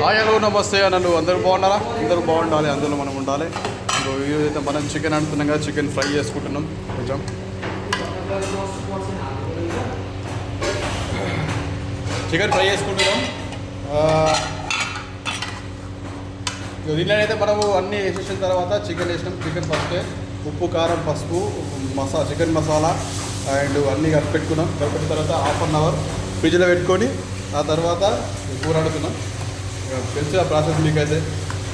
Hi నమస్తే అన్నలు అందరూ బాగున్నారా? అందరూ బాగుండాలి అందులో మనం ఉండాలి. ఇంకో వీడియో అయితే మనం చికెన్ అంటున్నాం కదా చికెన్ ఫ్రై చేసుకుంటున్నాం. కొంచెం. చికెన్ ఫ్రై చేసుకుంటున్నాం. ఆ, దీంట్లో అయితే మనము అన్నీ వేసేసిన తర్వాత చికెన్ వేసినాం. చికెన్ ఫస్ట్ ఉప్పు కారం పసుపు మసా చికెన్ మసాలా అండ్ అన్నీ కలిపి పెట్టుకున్నాం. కలిపిన తర్వాత హాఫ్ అన్ అవర్ ఫ్రిడ్జ్లో పెట్టుకొని ఆ తర్వాత కూర అడుగుతున్నాం ఇక తెలిసి ఆ ప్రాసెస్ మీకు అయితే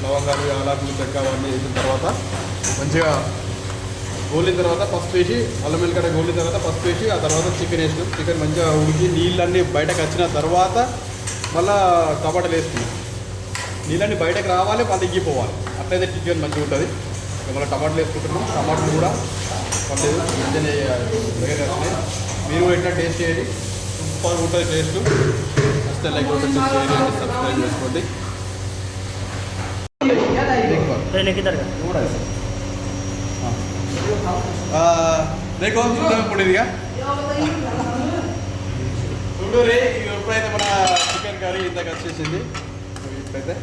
లవంగాలు యాలకులు చెక్క అవన్నీ వేసిన తర్వాత మంచిగా గోలిన తర్వాత పసుపు వేసి అల్లం వెల్లిగడ్డ గోలిన తర్వాత పసుపు వేసి ఆ తర్వాత చికెన్ వేసినాం. చికెన్ మంచిగా ఉడికి నీళ్ళన్నీ బయటకు వచ్చిన తర్వాత మళ్ళీ టమాటాలు వేసుకున్నాం. నీళ్ళన్నీ బయటకు రావాలి మళ్ళీ ఇగ్గిపోవాలి అట్లయితే చికెన్ మంచిగా ఉంటుంది. మళ్ళీ టమాటాలు వేసుకుంటున్నాం. టమాటాలు కూడా పర్లేదు మంచిగానే మీరు కూడా ఎట్లా టేస్ట్ చేయండి. సూపర్ ఉంటుంది టేస్ట్ నచ్చితే లైక్ కొట్టండి షేర్ చేయండి సబ్స్క్రైబ్ చేసుకోండి. देखो చూద్దాం ఇప్పుడు ఇదిగా. చూడు మన చికెన్ కర్రీ ఇందాక వచ్చేసింది ఇప్పుడైతే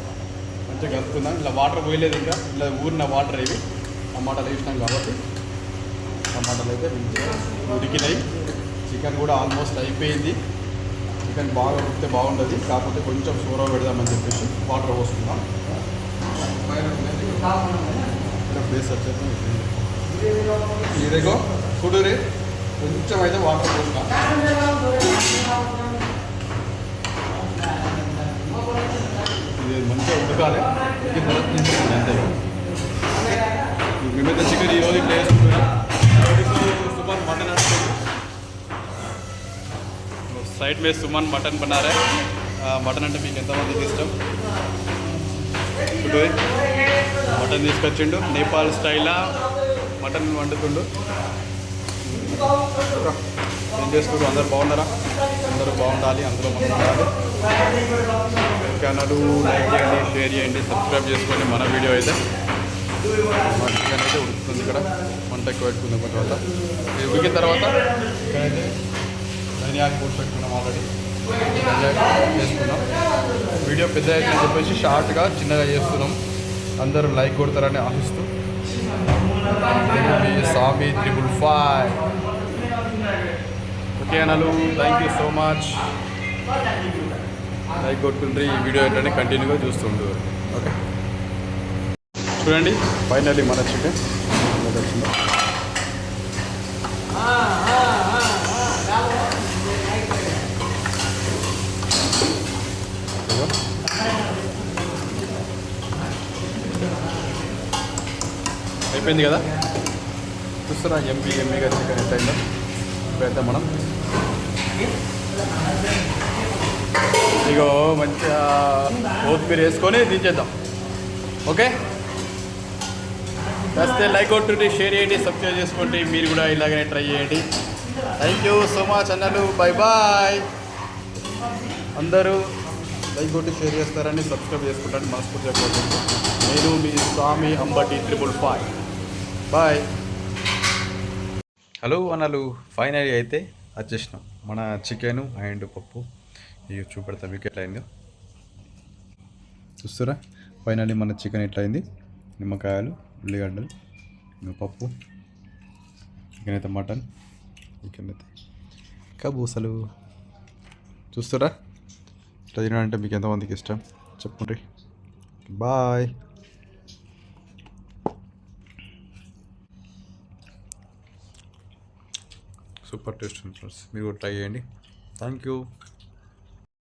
మంచిగా కలుపుకుందాం. ఇలా వాటర్ పోయలేదు ఇంకా. ఇలా ఊరిన వాటర్ ఇవి. టమాటాలు వేసినాం కాబట్టి టమాటాలు అయితే మంచిగా ఉడికినాయి. చికెన్ కూడా ఆల్మోస్ట్ అయిపోయింది. చికెన్ బాగా ఉడికితే బాగుంటుంది కాకపోతే కొంచెం సూరవ పెడదామని చెప్పేసి వాటర్ పోసుకుందాం. ప్లేస్ వచ్చేసి ఇదిగో చూడు రే కొంచెం అయితే వాటర్ పోసుకున్నా ఇది మంచిగా ఉడకాలి. ఉడికిన తర్వాత అంతే. మేమైతే చికెన్ ఈరోజు ప్లేస్ వేసుకుంటున్నాం సైడ్ మీద సుమన్ మటన్ బనారా. మటన్ అంటే మీకు ఎంతమందికి ఇష్టం? ఇప్పుడు మటన్ తీసుకొచ్చిండు. నేపాల్ స్టైలా మటన్ వండుతుండు. ఏం చేస్తుండ్రు అందరు బాగున్నారా? అందరూ బాగుండాలి అందరూ బాగుండాలి. ఛానల్ లైక్ చేయండి షేర్ చేయండి సబ్స్క్రైబ్ చేసుకోండి మన వీడియో అయితే. మా చికెన్ అయితే ఉడుకుతుంది ఇక్కడ. మంట ఎక్కువ పెట్టుకున్న తర్వాత. ఇది ఉడికిన తర్వాత? ధనియాలు పోసి పెట్టుకున్నాం ఆల్రెడీ చేసుకున్నాం. వీడియో పెద్ద అని చెప్పేసి షార్ట్గా చిన్నగా చేస్తున్నాం. అందరూ లైక్ కొడతారని ఆశిస్తూ. స్వామి సామి triple five. Okay అనలు thank you so much like కొట్టుకుంటే ఈ వీడియో ఏంటంటే కంటిన్యూగా చూస్తుండ్రు ఓకే. చూడండి ఫైనల్లీ మన చికెన్. అయిపోయింది కదా? చూస్తారా ఎంపీ ఎంపీగా చికెన్ ఎంత అయిందో. ఇప్పుడైతే మనం ఇగో మంచిగా కొత్తిమీర వేసుకొని దించేద్దాం. ఓకే? వస్తే లైక్ కొట్టుండి షేర్ చేయండి సబ్స్క్రైబ్ చేసుకోండి. మీరు కూడా ఇలాగనే ట్రై చేయండి. థ్యాంక్ యూ సో మచ్ అన్నలు. బాయ్ బాయ్ అందరూ లైక్ కొట్టి షేర్ చేస్తారని సబ్స్క్రైబ్ చేసుకుంటారని మనస్ఫూర్తిగా కోరుకుంటున్నాను నేను మీ Swami Ambati triple five. Bye hello అన్నలు ఫైనల్ అయితే వచ్చేసినాం. మన చికెన్ అండ్ పప్పు. ఇవి చూపెడతా మీకు ఎట్లా అయిందో చూస్తారా? ఫైనల్లీ మన చికెన్ ఎట్లా అయింది నిమ్మకాయలు ఉల్లిగడ్డలు ఇంకా పప్పు. చికెన్ అయితే మటన్ చికెన్ అయితే కబూసలు. చూస్తారా? ఇట్లా తినాలంటే మీకు ఎంతమందికి ఇష్టం? చెప్పండి బాయ్ సూపర్ టేస్ట్ ఉంది ఫ్రెండ్స్. మీరు ట్రై చేయండి. Thank you.